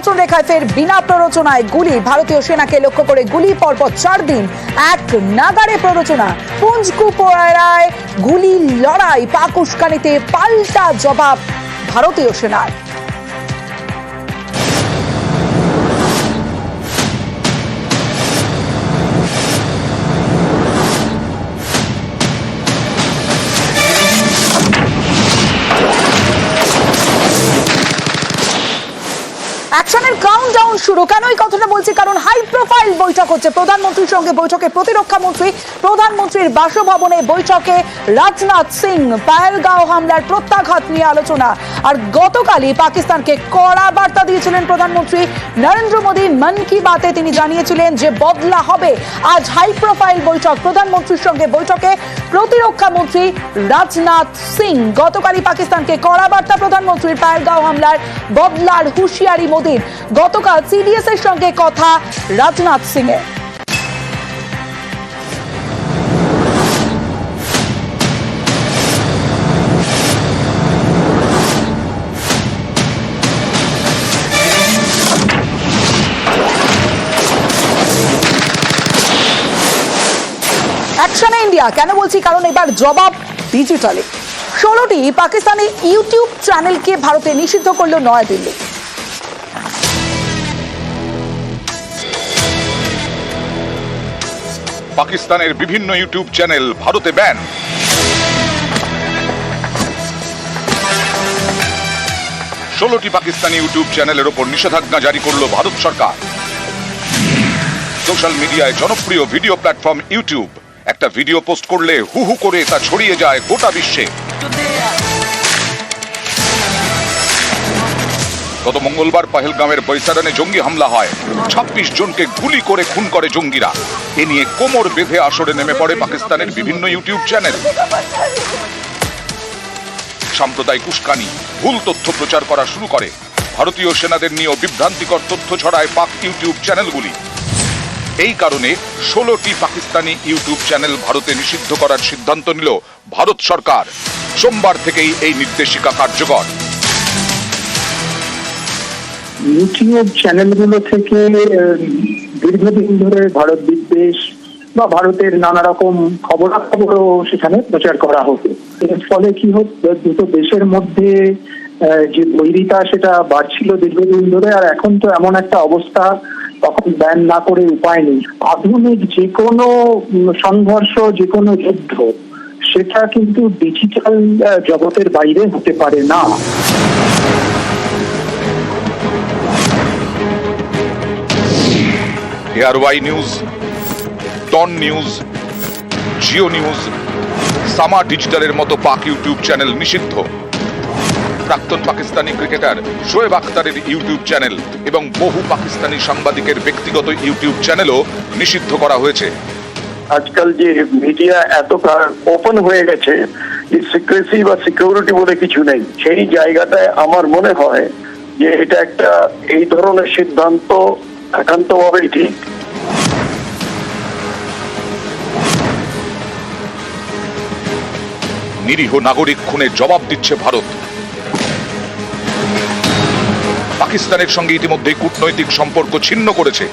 নিয়ন্ত্রণ রেখায় ফের বিনা প্ররোচনায় গুলি। ভারতীয় সেনাকে লক্ষ্য করে গুলি পরপর চার দিন। এক নাগারে প্ররোচনা। পুঞ্জকুপোয়ারায় গুলি লড়াই। পাক উস্কানিতে পাল্টা জবাব ভারতীয় সেনার। schon im Countdown শুরু। কেন এই কথাটা বলছি? কারণ হাই প্রোফাইল বৈঠক হচ্ছে। প্রধানমন্ত্রীর সঙ্গে বৈঠকে প্রতিরক্ষা মন্ত্রী, প্রধানমন্ত্রীর বাসভবনে বৈঠকে রাজনাথ সিং পায়েলগাঁও হামলার প্রত্যাঘাত নিয়ে আলোচনা। আর গতকালই পাকিস্তানকে কড়া বার্তা দিয়েছিলেন প্রধানমন্ত্রী নরেন্দ্র মোদী। মন কি বাতে তিনি জানিয়েছিলেন যে বদলা হবে। আজ হাই প্রোফাইল বৈঠক। প্রধানমন্ত্রীর সঙ্গে বৈঠকে প্রতিরক্ষা মন্ত্রী রাজনাথ সিং। গতকালই পাকিস্তানকে কড়া বার্তা প্রধানমন্ত্রীর পায়েলগাঁও হামলার বদলার হুঁশিয়ারি মোদীর। গতকাল সিডিএস এর সঙ্গে কথা রাজনাথ সিং এর অ্যাকশন ইন্ডিয়া, কেন বলছি? কারণ এবার জবাব ডিজিটালে ষোলোটি পাকিস্তানি ইউটিউব চ্যানেলকে ভারতে নিষিদ্ধ করল নয়াদিল্লি। পাকিস্তানের বিভিন্ন ইউটিউব চ্যানেল ভারতে ব্যান। ষোলোটি পাকিস্তানি ইউটিউব চ্যানেলের ওপর নিষেধাজ্ঞা জারি করল ভারত সরকার। সোশ্যাল মিডিয়ায় জনপ্রিয় ভিডিও প্ল্যাটফর্ম ইউটিউব। একটা ভিডিও পোস্ট করলে হু হু করে তা ছড়িয়ে যায় গোটা বিশ্বে। গত মঙ্গলবার পাহেলগামের বৈসারানে জঙ্গি হামলা হয়। ছাব্বিশ জনকে গুলি করে খুন করে জঙ্গিরা। এ নিয়ে কোমর বেঁধে আসরে নেমে পড়ে পাকিস্তানের বিভিন্ন ইউটিউব চ্যানেল। সাম্প্রদায়িক উস্কানি, ভুল তথ্য প্রচার করা শুরু করে। ভারতীয় সেনাদের নিয়েও বিভ্রান্তিকর তথ্য ছড়ায় পাক ইউটিউব চ্যানেলগুলি। এই কারণে ষোলোটি পাকিস্তানি ইউটিউব চ্যানেল ভারতে নিষিদ্ধ করার সিদ্ধান্ত নিল ভারত সরকার। সোমবার থেকেই এই নির্দেশিকা কার্যকর। ইউটিউব চ্যানেলগুলো থেকে দীর্ঘদিন ধরে ভারত বিদ্বেষ বা ভারতের নানা রকম খবরাখবরও সেখানে প্রচার করা হতো। এর ফলে কি হতো, দুটো দেশের মধ্যে যে বৈরিতা সেটা বাড়ছিল দীর্ঘদিন ধরে, আর এখন তো এমন একটা অবস্থা, তখন ব্যান না করে উপায় নেই। আধুনিক যে কোনো সংঘর্ষ যে কোনো যুদ্ধ, সেটা কিন্তু ডিজিটাল জগতের বাইরে হতে পারে না। ARY news ton news Geo news Samaa ডিজিটালের মতো পাক ইউটিউব চ্যানেল নিষিদ্ধ। প্রাক্তন পাকিস্তানি ক্রিকেটার শোয়েব আখতারের ইউটিউব চ্যানেল এবং বহু পাকিস্তানি সাংবাদিকের ব্যক্তিগত ইউটিউব চ্যানেলও নিষিদ্ধ করা হয়েছে। আজকাল যে মিডিয়া এত ওপেন হয়ে গেছে যে সিক্রেসি বা সিকিউরিটি বলে কিছু নেই। সেই জায়গাটায় আমার মনে হয় যে এটা একটা এই ধরনের সিদ্ধান্ত একান্তভাবেই ঠিক। নিরীহ নাগরিক খুনে জবাব দিচ্ছে ভারত। পাকিস্তানের সঙ্গে ইতিমধ্যে কূটনৈতিক সম্পর্ক ছিন্ন করেছে।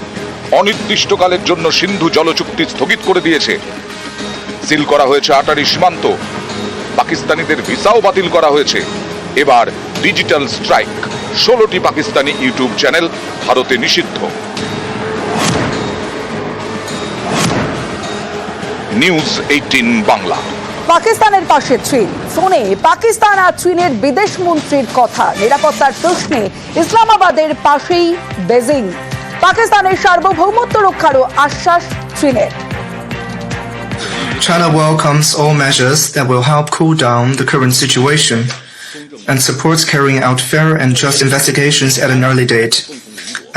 অনির্দিষ্টকালের জন্য সিন্ধু জল চুক্তি স্থগিত করে দিয়েছে। সিল করা হয়েছে আটারি সীমান্ত। পাকিস্তানিদের ভিসাও বাতিল করা হয়েছে। এবার ডিজিটাল স্ট্রাইক। ষোলোটি পাকিস্তানি ইউটিউব চ্যানেল ভারতে নিষিদ্ধ। নিউজ এইটিন বাংলা পাকিস্তানের পাশে চীন ফোনে পাকিস্তান আর চীনের বিদেশ মন্ত্রীর কথা নিরাপত্তার প্রশ্নে ইসলামাবাদের পাশেই বেজিং পাকিস্তানের সার্বভৌমত্ব রক্ষারও আশ্বাস চীনের China welcomes all measures that will help cool down the current situation and supports carrying out fair and just investigations at an early date.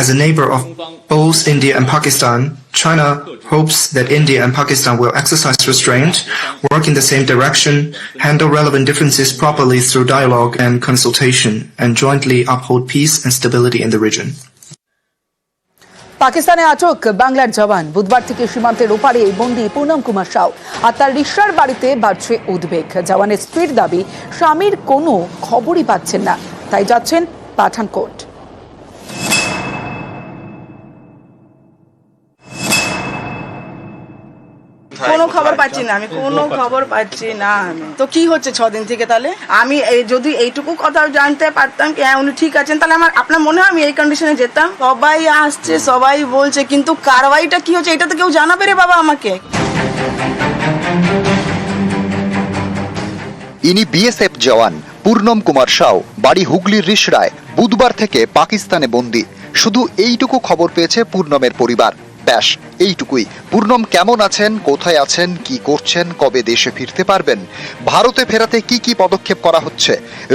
As a neighbor of both India and Pakistan, China hopes that India and Pakistan will exercise restraint, work in the same direction, handle relevant differences properly through dialogue and consultation, and jointly uphold peace and stability in the region. পাকিস্তানে আটক বাংলার জওয়ান বুধবার থেকে সীমান্তের ওপারে বন্দি পুনম কুমার সাউ আর তার রিসার বাড়িতে বাড়ছে উদ্বেগ জওয়ানের স্ত্রীর দাবি স্বামীর কোনো খবরই পাচ্ছেন না তাই যাচ্ছেন পাঠানকোট কোনো খবর পাচ্ছি না আমি কোনো খবর পাচ্ছি না। আমি তো কি হচ্ছে ছ দিন থেকে তাহলে? আমি যদি এইটুকু কথা জানতে পারতাম কি হ্যাঁ উনি ঠিক আছেন তাহলে আমার আপনার মনে হয় আমি এই কন্ডিশনে যেতাম? সবাই আসছে সবাই বলছে কিন্তু কারবাইটা কি হচ্ছে এটা তো কেউ জানাবে রে বাবা আমাকে। ইনি বিএসএফ জওয়ান পূর্ণম কুমার সাউ বাড়ি হুগলির রিসরায় বুধবার থেকে পাকিস্তানে বন্দি। শুধু এইটুকু খবর পেয়েছে পূর্ণমের পরিবার। ব্যাস এইটুকুই। পূর্ণম কেমন আছেন? কোথায় আছেন? কি করছেন? কবে দেশে ফিরতে পারবেন? ভারতে ফেরাতে কি কি পদক্ষেপ করা হচ্ছে?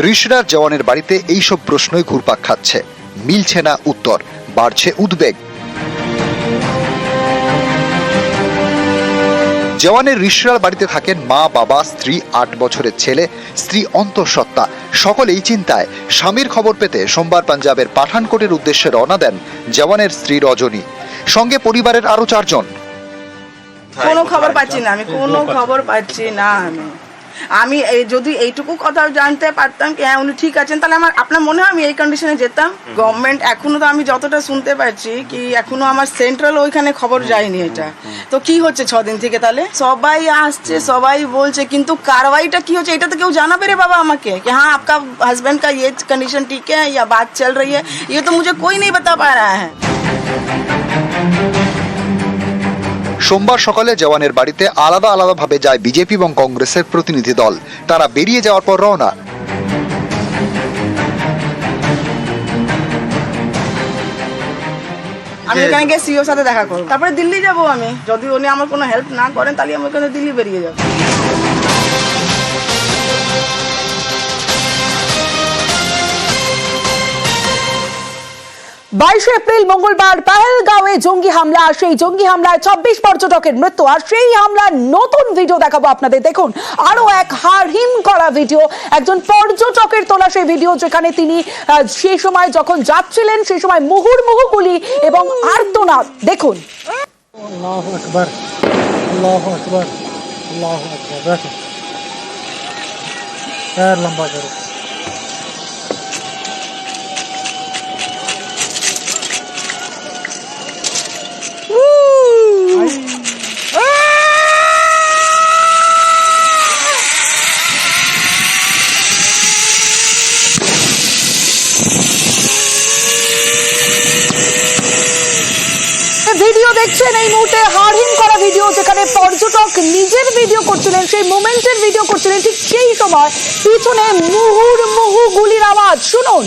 রিসরার জওয়ানের বাড়িতে এইসব প্রশ্নই ঘুরপাক খাচ্ছে। মিলছে না উত্তর, বাড়ছে উদ্বেগ। জওয়ানের রিসরার বাড়িতে থাকেন মা, বাবা, স্ত্রী, আট বছরের ছেলে, স্ত্রী অন্তঃসত্ত্বা। সকলেই চিন্তায়। স্বামীর খবর পেতে সোমবার পাঞ্জাবের পাঠানকোটের উদ্দেশ্যে রওনা দেন জওয়ানের স্ত্রী রজনী। সঙ্গে পরিবারের আরও চারজন। কোনো খবর পাচ্ছি না আমি কোনো খবর পাচ্ছি না আমি। আমি। এই যদি এইটুকু কথা জানতে পারতাম কি হ্যাঁ উনি ঠিক আছেন তাহলে আমার আপনার মনে হয় আমি এই কন্ডিশনে যেতাম? গভর্নমেন্ট এখনও তো আমি যতটা শুনতে পাচ্ছি কি এখনও আমার সেন্ট্রাল ওইখানে খবর যায়নি এটা। তো কি হচ্ছে ছদিন থেকে তাহলে? সবাই আসছে সবাই বলছে কিন্তু কারওয়াইটা কি হচ্ছে এটা তো কেউ জানাবে রে বাবা আমাকে কি হ্যাঁ আপনার হাজবেন্ড কা এজ কন্ডিশন ঠিক হ্যাঁ ইয়া বাত চল রই হ্যাঁ তো মুঝে কোই নেই বাতা পা রা হ্যাঁ সোমবার সকালে জওয়ানের বাড়িতে আলাদা আলাদাভাবে যায় বিজেপি এবং কংগ্রেসের প্রতিনিধি দল। তারা বেরিয়ে যাওয়ার পর রওনা। আমি ওখানে গিয়ে সিওর সাথে দেখা করব। তারপরে দিল্লি যাব আমি। যদি উনি আমার কোনো হেল্প না করেন তাহলে আমি ওখানে দিল্লি বেরিয়ে যাব। বাইশে এপ্রিল মঙ্গলবার পাহেলগাঁওয়ে জঙ্গি হামলা সেই জঙ্গি হামলায় চব্বিশ পর্যটকের মৃত্যু, আর সেই হামলার নতুন ভিডিও দেখাবো আপনাদের। দেখুন, আরও এক হারহিম করা ভিডিও, একজন পর্যটকের তোলা সেই ভিডিও, যেখানে তিনি সেই সময় যখন যাচ্ছিলেন, সেই সময় মুহুর মুহু গুলি এবং আর্তনাদ। দেখুন। লম্বা ভিডিও যেখানে পর্যটক নিজের ভিডিও করছিলেন, সেই মোমেন্টের ভিডিও করছিলেন, ঠিক সেই সময় পিছনে মুহুর মুহু গুলির আওয়াজ। শুনুন।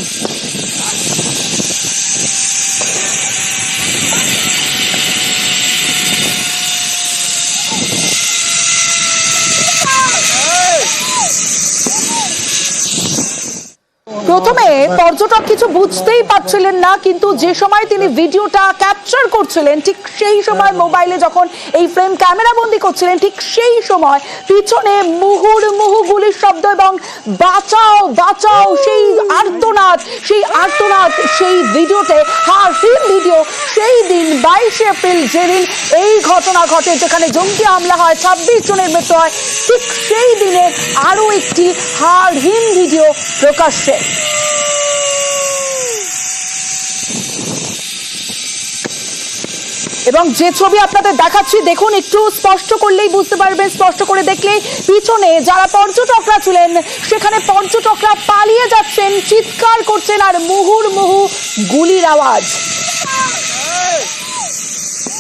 প্রথমে পর্যটক কিছু বুঝতেই পারছিলেন না, কিন্তু যে সময় তিনি ভিডিওটা ক্যাপচার করছিলেন, ঠিক সেই সময় মোবাইলে যখন এই ফ্রেম ক্যামেরা বন্দি করছিলেন, ঠিক সেই সময় পিছনে মুহুর মুহু গুলির শব্দ এবং বাঁচাও বাঁচাও, সেই আর্তনাদ সেই আর্তনাদ, সেই ভিডিওতে, হার ফিল্ম ভিডিও, সেই দিন বাইশে এপ্রিল যেদিন এই ঘটনা ঘটে, যেখানে জঙ্গি হামলা হয়, ছাব্বিশ জনের মৃত্যু হয়, ঠিক সেই দিনে আরও একটি হার হারহীন ভিডিও প্রকাশ্যে। এবং যে ছবি আপনাদের দেখাচ্ছি, দেখুন, একটু স্পষ্ট করলেই বুঝতে পারবেন, স্পষ্ট করে দেখলেই পিছনে যারা পর্যটকরা ছিলেন, সেখানে পর্যটকরা পালিয়ে যাচ্ছেন, চিৎকার করছেন, আর মুহুর মুহু গুলির আওয়াজ।